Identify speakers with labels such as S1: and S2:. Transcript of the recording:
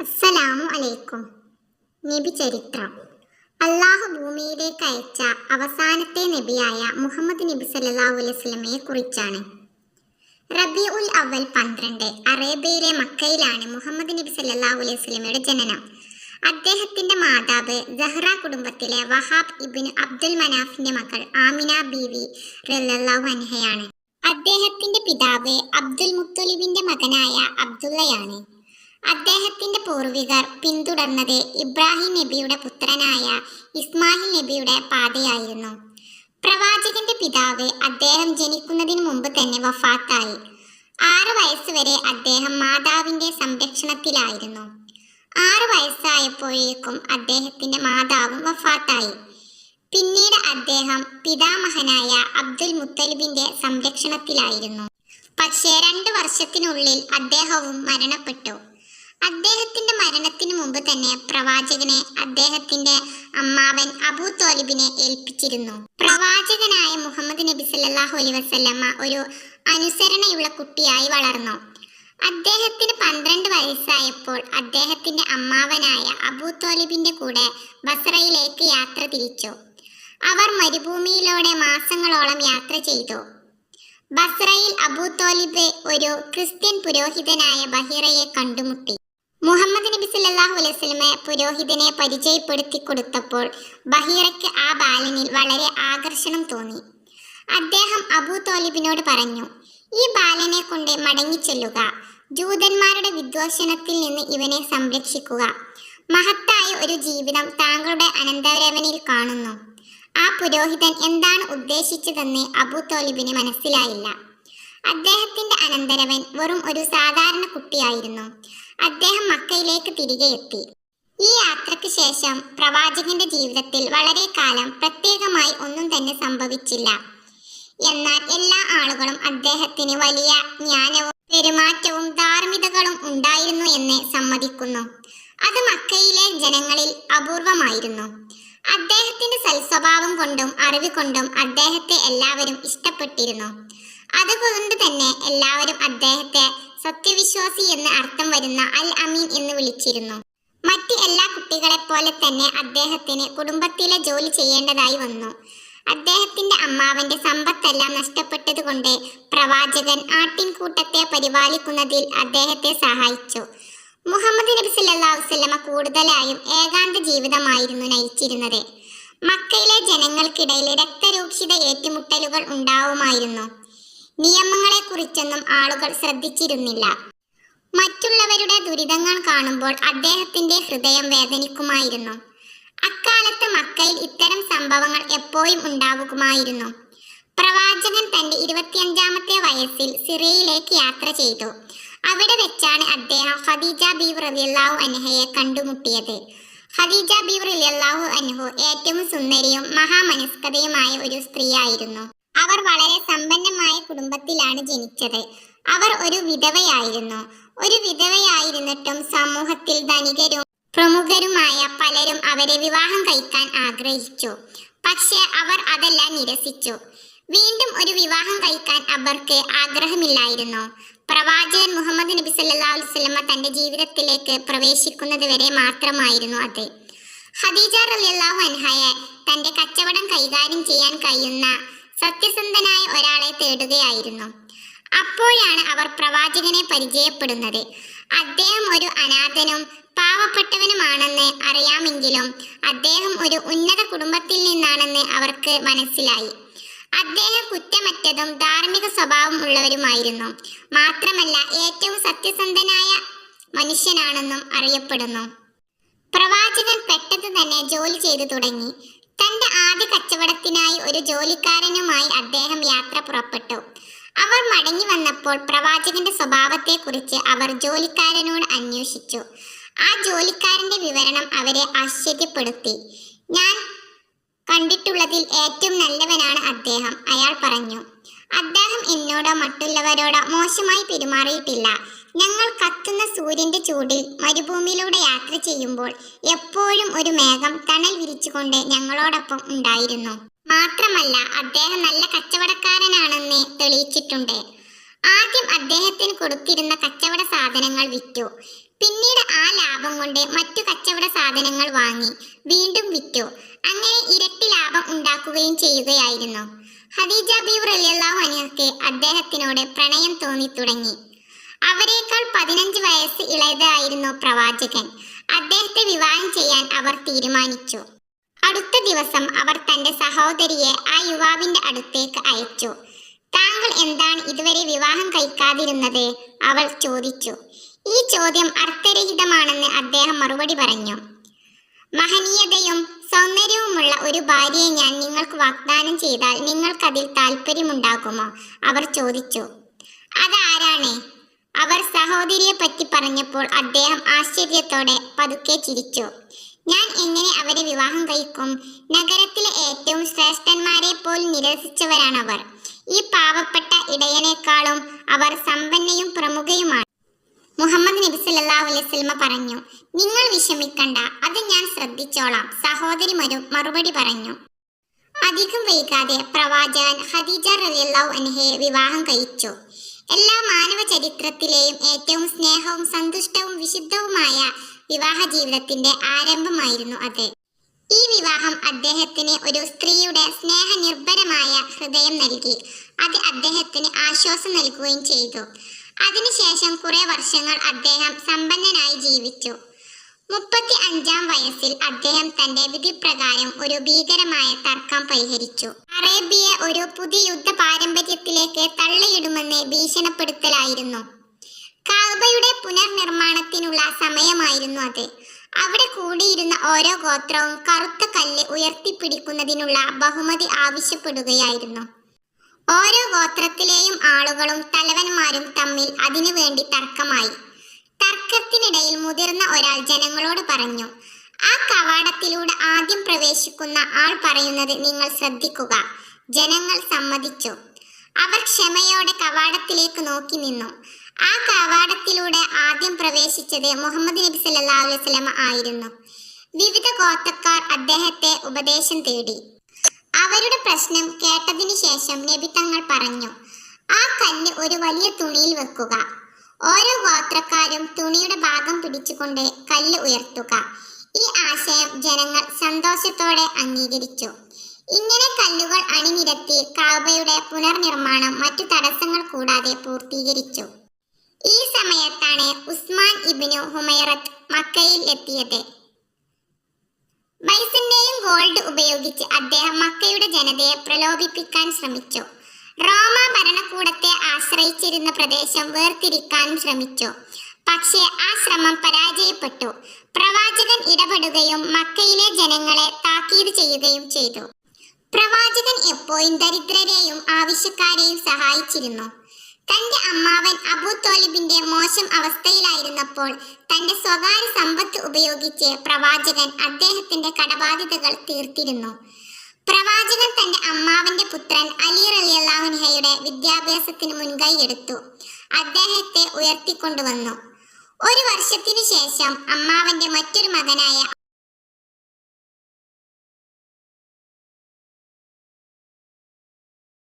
S1: അസ്സലാമു അലൈക്കും. നബി ചരിത്രം അള്ളാഹു ഭൂമിയിലേക്ക് അയച്ച അവസാനത്തെ നബിയായ മുഹമ്മദ് നബി സല്ലാഹു അലൈഹി വസല്ലമയെ കുറിച്ചാണ്. റബി ഉൽ അവൽ പന്ത്രണ്ട് അറേബ്യയിലെ മക്കയിലാണ് മുഹമ്മദ് നബി സല്ലാഹു അലൈഹി വസല്ലമയുടെ ജനനം. അദ്ദേഹത്തിന്റെ മാതാവ് ജഹ്റ കുടുംബത്തിലെ വഹാബ് ഇബിൻ അബ്ദുൽ മനാഫിന്റെ മകൾ ആമിന ബീവി റല്ലാഹു അൻഹയാണ്. അദ്ദേഹത്തിന്റെ പിതാവ് അബ്ദുൽ മുത്തലിബിന്റെ മകനായ അബ്ദുള്ളയാണ്. അദ്ദേഹത്തിന്റെ പൂർവികർ പിന്തുടർന്നത് ഇബ്രാഹിം നബിയുടെ പുത്രനായ ഇസ്മാഹിൽ നബിയുടെ പാതയായിരുന്നു. പ്രവാചകന്റെ പിതാവ് അദ്ദേഹം ജനിക്കുന്നതിന് മുമ്പ് തന്നെ വഫാത്തായി. ആറ് വയസ്സുവരെ അദ്ദേഹം മാതാവിന്റെ സംരക്ഷണത്തിലായിരുന്നു. ആറ് വയസ്സായപ്പോഴേക്കും അദ്ദേഹത്തിന്റെ മാതാവും വഫാത്തായി. പിന്നീട് അദ്ദേഹം പിതാമഹനായ അബ്ദുൽ മുത്തലിബിന്റെ സംരക്ഷണത്തിലായിരുന്നു. പക്ഷേ രണ്ട് വർഷത്തിനുള്ളിൽ അദ്ദേഹവും മരണപ്പെട്ടു. അദ്ദേഹത്തിന്റെ മരണത്തിന് മുമ്പ് തന്നെ പ്രവാചകനെ അദ്ദേഹത്തിന്റെ അമ്മാവൻ അബൂ തോലിബിനെ ഏൽപ്പിച്ചിരുന്നു. പ്രവാചകനായ മുഹമ്മദ് നബി സല്ലാഹു അലൈഹി വസല്ലമ്മ ഒരു അനുസരണയുള്ള കുട്ടിയായി വളർന്നു. അദ്ദേഹത്തിന് പന്ത്രണ്ട് വയസ്സായപ്പോൾ അദ്ദേഹത്തിന്റെ അമ്മാവനായ അബൂ തോലിബിന്റെ കൂടെ ബസറയിലേക്ക് യാത്ര തിരിച്ചു. അവർ മരുഭൂമിയിലൂടെ മാസങ്ങളോളം യാത്ര ചെയ്തു. ബസ്രയിൽ അബൂ തോലിബ് ഒരു ക്രിസ്ത്യൻ പുരോഹിതനായ ബഹിറയെ കണ്ടുമുട്ടി. മുഹമ്മദ് നബി സല്ലാഹു അലൈഹി വസല്ലമയെ പുരോഹിതനെ പരിചയപ്പെടുത്തി കൊടുത്തപ്പോൾ ബഹീറയ്ക്ക് ആ ബാലനിൽ വളരെ ആകർഷണം തോന്നി. അദ്ദേഹം അബൂ തോലിബിനോട് പറഞ്ഞു ഈ ബാലനെ കൊണ്ട് മടങ്ങിച്ചെല്ലുക. ജൂതന്മാരുടെ വിദ്വേഷണത്തിൽ നിന്ന് ഇവനെ സംരക്ഷിക്കുക. മഹത്തായ ഒരു ജീവിതം താങ്കളുടെ അനന്തരവനിൽ കാണുന്നു. ആ പുരോഹിതൻ എന്താണ് ഉദ്ദേശിച്ചതെന്ന് അബൂ തോലിബിന് മനസ്സിലായില്ല. അദ്ദേഹത്തിന്റെ അനന്തരവൻ വെറും ഒരു സാധാരണ കുട്ടിയായിരുന്നു. അദ്ദേഹം മക്കയിലേക്ക് തിരികെ എത്തി. ഈ യാത്രയ്ക്ക് ശേഷം പ്രവാചകന്റെ ജീവിതത്തിൽ വളരെ കാലം പ്രത്യേകമായി ഒന്നും തന്നെ സംഭവിച്ചില്ല. എന്നാൽ എല്ലാ ആളുകളും അദ്ദേഹത്തിന് വലിയ ജ്ഞാനവും പെരുമാറ്റവും ധാർമ്മികതകളും ഉണ്ടായിരുന്നു എന്ന് സമ്മതിക്കുന്നു. അത് മക്കയിലെ ജനങ്ങളിൽ അപൂർവമായിരുന്നു. അദ്ദേഹത്തിന്റെ സൽസ്വഭാവം കൊണ്ടും അറിവ് കൊണ്ടും അദ്ദേഹത്തെ എല്ലാവരും ഇഷ്ടപ്പെട്ടിരുന്നു. അതുകൊണ്ട് തന്നെ എല്ലാവരും അദ്ദേഹത്തെ സത്യവിശ്വാസി എന്ന് അർത്ഥം വരുന്ന അൽ അമീൻ എന്ന് വിളിച്ചിരുന്നു. മറ്റ് എല്ലാ കുട്ടികളെ പോലെ തന്നെ അദ്ദേഹത്തിന് കുടുംബത്തിലെ ജോലി ചെയ്യേണ്ടതായി വന്നു. അദ്ദേഹത്തിന്റെ അമ്മാവന്റെ സമ്പത്തെല്ലാം നഷ്ടപ്പെട്ടതുകൊണ്ട് പ്രവാചകൻ ആട്ടിൻകൂട്ടത്തെ പരിപാലിക്കുന്നതിൽ അദ്ദേഹത്തെ സഹായിച്ചു. മുഹമ്മദ് നബി സല്ലല്ലാഹു വസല്ലമ കൂടുതലായും ഏകാന്ത ജീവിതമായിരുന്നു നയിച്ചിരുന്നത്. മക്കയിലെ ജനങ്ങൾക്കിടയിൽ രക്തരൂക്ഷിത ഏറ്റുമുട്ടലുകൾ ഉണ്ടാവുമായിരുന്നു. നിയമങ്ങളെ കുറിച്ചൊന്നും ആളുകൾ ശ്രദ്ധിച്ചിരുന്നില്ല. മറ്റുള്ളവരുടെ ദുരിതങ്ങൾ കാണുമ്പോൾ അദ്ദേഹത്തിന്റെ ഹൃദയം വേദനിക്കുമായിരുന്നു. അക്കാലത്ത് മക്കയിൽ ഇത്തരം സംഭവങ്ങൾ എപ്പോഴും ഉണ്ടാകുമായിരുന്നു പ്രവാചകൻ തന്റെ ഇരുപത്തിയഞ്ചാമത്തെ വയസ്സിൽ സിറിയയിലേക്ക് യാത്ര ചെയ്തു. അവിടെ വെച്ചാണ് അദ്ദേഹം ഖദീജ ബീവ് റബിയല്ലാഹു അൻഹയെ കണ്ടുമുട്ടിയത്. ഖദീജ ബീവ് റബിയല്ലാഹു അൻഹു ഏറ്റവും സുന്ദരിയും മഹാമനസ്കതയുമായ ഒരു സ്ത്രീയായിരുന്നു. അവർ വളരെ സമ്പന്നമായ കുടുംബത്തിലാണ് ജനിച്ചത്. അവർ ഒരു വിധവയായിരുന്നു. ഒരു വിധവയായിരുന്നിട്ടും സമൂഹത്തിൽ ധനികരും പ്രമുഖരുമായ പലരും അവരെ വിവാഹം കഴിക്കാൻ ആഗ്രഹിച്ചു. പക്ഷേ അവർ അതെല്ലാം നിരസിച്ചു. വീണ്ടും ഒരു വിവാഹം കഴിക്കാൻ അവർക്ക് ആഗ്രഹമില്ലായിരുന്നു. പ്രവാചകൻ മുഹമ്മദ് നബി സല്ലല്ലാഹു അലൈഹി വസല്ലമ തന്റെ ജീവിതത്തിലേക്ക് പ്രവേശിക്കുന്നത് വരെ മാത്രമായിരുന്നു അത്. ഹദീജ റളിയല്ലാഹു അൻഹയെ തന്റെ കച്ചവടം കൈകാര്യം ചെയ്യാൻ കഴിയുന്ന സത്യസന്ധനായ ഒരാളെ തേടുകയായിരുന്നു. അപ്പോഴാണ് അവർ പ്രവാചകനെ പരിചയപ്പെടുന്നത്. അദ്ദേഹം ഒരു അനാഥനും പാവപ്പെട്ടവനുമാണെന്ന് അറിയാമെങ്കിലും അദ്ദേഹം ഒരു ഉന്നത കുടുംബത്തിൽ നിന്നാണെന്ന് അവർക്ക് മനസ്സിലായി. അദ്ദേഹം കുറ്റമറ്റതും ധാർമ്മിക സ്വഭാവം ഉള്ളവരുമായിരുന്നു. മാത്രമല്ല ഏറ്റവും സത്യസന്ധനായ മനുഷ്യനാണെന്നും അറിയപ്പെടുന്നു. പ്രവാചകൻ പെട്ടെന്ന് തന്നെ ജോലി ചെയ്തു തുടങ്ങി. തന്റെ ആദ്യ കച്ചവടത്തിനായി ഒരു ജോലിക്കാരനുമായി അദ്ദേഹം യാത്ര പുറപ്പെട്ടു. അവർ മടങ്ങി വന്നപ്പോൾ പ്രവാചകന്റെ സ്വഭാവത്തെക്കുറിച്ച് അവർ ജോലിക്കാരനോട് അന്വേഷിച്ചു. ആ ജോലിക്കാരന്റെ വിവരണം അവരെ ആശ്ചര്യപ്പെടുത്തി. ഞാൻ കണ്ടിട്ടുള്ളതിൽ ഏറ്റവും നല്ലവനാണ് അദ്ദേഹം അയാൾ പറഞ്ഞു. അദ്ദേഹം എന്നോടോ മറ്റുള്ളവരോടോ മോശമായി പെരുമാറിയിട്ടില്ല. ഞങ്ങൾ കത്തുന്ന സൂര്യന്റെ ചൂടിൽ മരുഭൂമിയിലൂടെ യാത്ര ചെയ്യുമ്പോൾ എപ്പോഴും ഒരു മേഘം തണൽ വിരിച്ചുകൊണ്ട് ഞങ്ങളോടൊപ്പം ഉണ്ടായിരുന്നു. മാത്രമല്ല അദ്ദേഹം നല്ല കച്ചവടക്കാരനാണെന്ന് തെളിയിച്ചിട്ടുണ്ട്. ആദ്യം അദ്ദേഹത്തിന് കൊടുത്തിരുന്ന കച്ചവട സാധനങ്ങൾ വിറ്റു. പിന്നീട് ആ ലാഭം കൊണ്ട് മറ്റു കച്ചവട സാധനങ്ങൾ വാങ്ങി വീണ്ടും വിറ്റു. അങ്ങനെ ഇരട്ടി ലാഭം ഉണ്ടാക്കുകയും ചെയ്യുകയായിരുന്നു. ഹദീജ ബീവ് റലിയല്ലാഹു അനിയർക്ക് അദ്ദേഹത്തിനോട് പ്രണയം തോന്നി തുടങ്ങി അവരെക്കാൾ പതിനഞ്ച് വയസ്സ് ഇളയതായിരുന്നു പ്രവാചകൻ. അദ്ദേഹത്തെ വിവാഹം ചെയ്യാൻ അവർ തീരുമാനിച്ചു. അടുത്ത ദിവസം അവർ തന്റെ സഹോദരിയെ ആ യുവാവിന്റെ അടുത്തേക്ക് അയച്ചു. താങ്കൾ എന്താണ് ഇതുവരെ വിവാഹം കഴിക്കാതിരുന്നത്? അവൾ ചോദിച്ചു. ഈ ചോദ്യം അർത്ഥരഹിതമാണെന്ന് അദ്ദേഹം മറുപടി പറഞ്ഞു. മഹനീയതയും സൗന്ദര്യവുമുള്ള ഒരു ഭാര്യയെ ഞാൻ നിങ്ങൾക്ക് വാഗ്ദാനം ചെയ്താൽ നിങ്ങൾക്കതിൽ താല്പര്യമുണ്ടാകുമോ അവർ ചോദിച്ചു. അതാരാണ്? അവർ സഹോദരിയെ പറ്റി പറഞ്ഞപ്പോൾ അദ്ദേഹം ആശ്ചര്യത്തോടെ പതുക്കെ ചിരിച്ചു. ഞാൻ എങ്ങനെ അവരെ വിവാഹം കഴിക്കും? നഗരത്തിലെ ഏറ്റവും ശ്രേഷ്ഠന്മാരെ പോലും അവർ ഈ പാവപ്പെട്ട ഇടയനേക്കാളും അവർ സമ്പന്നയും പ്രമുഖയുമാണ്. മുഹമ്മദ് നബി സല്ലല്ലാഹു അലൈഹി പറഞ്ഞു നിങ്ങൾ വിഷമിക്കണ്ട അത് ഞാൻ ശ്രദ്ധിച്ചോളാം സഹോദരി മരു മറുപടി പറഞ്ഞു. അധികം വൈകാതെ പ്രവാചകൻ ഹദീജ റളിയല്ലാഹു അൻഹയെ വിവാഹം കഴിച്ചു. എല്ലാ മാനവ ചരിത്രത്തിലെയും ഏറ്റവും സ്നേഹവും സന്തുഷ്ടവും വിശുദ്ധവുമായ വിവാഹ ജീവിതത്തിന്റെ ആരംഭമായിരുന്നു അത്. ഈ വിവാഹം അദ്ദേഹത്തിന് ഒരു സ്ത്രീയുടെ സ്നേഹനിർഭരമായ ഹൃദയം നൽകി. അത് അദ്ദേഹത്തിന് ആശ്വാസം നൽകുകയും ചെയ്തു. അതിനുശേഷം കുറെ വർഷങ്ങൾ അദ്ദേഹം സമ്പന്നനായി ജീവിച്ചു. മുപ്പത്തി അഞ്ചാം വയസ്സിൽ അദ്ദേഹം തന്റെ വിധിപ്രകാരം ഒരു ഭീകരമായ തർക്കം പരിഹരിച്ചു. അറേബ്യയെ ഒരു പുതിയ യുദ്ധ പാരമ്പര്യത്തിലേക്ക് തള്ളിയിടുമെന്ന് ഭീഷണപ്പെടുത്തലായിരുന്നു. കാബയുടെ പുനർനിർമ്മാണത്തിനുള്ള സമയമായിരുന്നു അത്. അവിടെ കൂടിയിരുന്ന ഓരോ ഗോത്രവും കറുത്ത കല്ല് ഉയർത്തിപ്പിടിക്കുന്നതിനുള്ള ബഹുമതി ആവശ്യപ്പെടുകയായിരുന്നു. ഓരോ ഗോത്രത്തിലെയും ആളുകളും തലവന്മാരും തമ്മിൽ അതിനുവേണ്ടി തർക്കമായി. തർക്കത്തിനിടയിൽ മുതിർന്ന ഒരാൾ ജനങ്ങളോട് പറഞ്ഞു ആ കവാടത്തിലൂടെ ആദ്യം പ്രവേശിക്കുന്ന ആൾ പറയുന്നത് നിങ്ങൾ ശ്രദ്ധിക്കുക. ജനങ്ങൾ സമ്മതിച്ചു. അവർ ക്ഷമയോടെ കവാടത്തിലേക്ക് നോക്കി നിന്നു. ആ കവാടത്തിലൂടെ ആദ്യം പ്രവേശിച്ചത് മുഹമ്മദ് നബി സല്ലല്ലാഹു അലൈഹി വസല്ലമ ആയിരുന്നു. വിവിധ ഗോത്രക്കാർ അദ്ദേഹത്തെ ഉപദേശം തേടി. അവരുടെ പ്രശ്നം കേട്ടതിനു ശേഷം നബി തങ്ങൾ പറഞ്ഞു ആ കല്ല് ഒരു വലിയ തുണിയിൽ വെക്കുക. ഓരോ ഗോത്രക്കാരും തുണിയുടെ ഭാഗം പിടിച്ചുകൊണ്ട് കല്ല് ഉയർത്തുക. ഈ ആശയം ജനങ്ങൾ സന്തോഷത്തോടെ അംഗീകരിച്ചു. ഇങ്ങനെ കല്ലുകൾ അണിനിരത്തി കാബയുടെ പുനർനിർമ്മാണം മറ്റു തടസ്സങ്ങൾ കൂടാതെ പൂർത്തീകരിച്ചു. ഈ സമയത്താണ് ഉസ്മാൻ ഇബിനു ഹുമൈറത്ത് മക്കയിൽ എത്തിയത്. ബൈസിന്റെയും ഗോൾഡ് ഉപയോഗിച്ച് അദ്ദേഹം മക്കയുടെ ജനതയെ പ്രലോഭിപ്പിക്കാൻ ശ്രമിച്ചു. റോമ ഭരണകൂടത്തെ ആശ്രയിച്ചിരുന്ന പ്രദേശം വേർതിരിക്കാൻ ശ്രമിച്ചു. പക്ഷേ ആ ശ്രമം പരാജയപ്പെട്ടു. പ്രവാചകൻ ഇടപെടുകയും മക്കയിലെ ജനങ്ങളെ താക്കീത് ചെയ്യുകയും ചെയ്തു. പ്രവാചകൻ എപ്പോഴും ദരിദ്രരെയും ആവശ്യക്കാരെയും സഹായിച്ചിരുന്നു. തന്റെ അമ്മാവൻ അബൂ തോലിബിന്റെ മോശം അവസ്ഥയിലായിരുന്നപ്പോൾ തന്റെ സ്വകാര്യ സമ്പത്ത് ഉപയോഗിച്ച് പ്രവാചകൻ അദ്ദേഹത്തിന്റെ കടബാധ്യതകൾ തീർത്തിരുന്നു. പ്രവാചകൻ തന്റെ അമ്മാവന്റെ പുത്രൻ അലി റലിയല്ലാഹുൻഹയുടെ വിദ്യാഭ്യാസത്തിന് മുൻകൈ എടുത്തു. അദ്ദേഹത്തെ ഉയർത്തിക്കൊണ്ടുവന്നു. ഒരു വർഷത്തിനു ശേഷം അമ്മാവന്റെ മറ്റൊരു മകനായ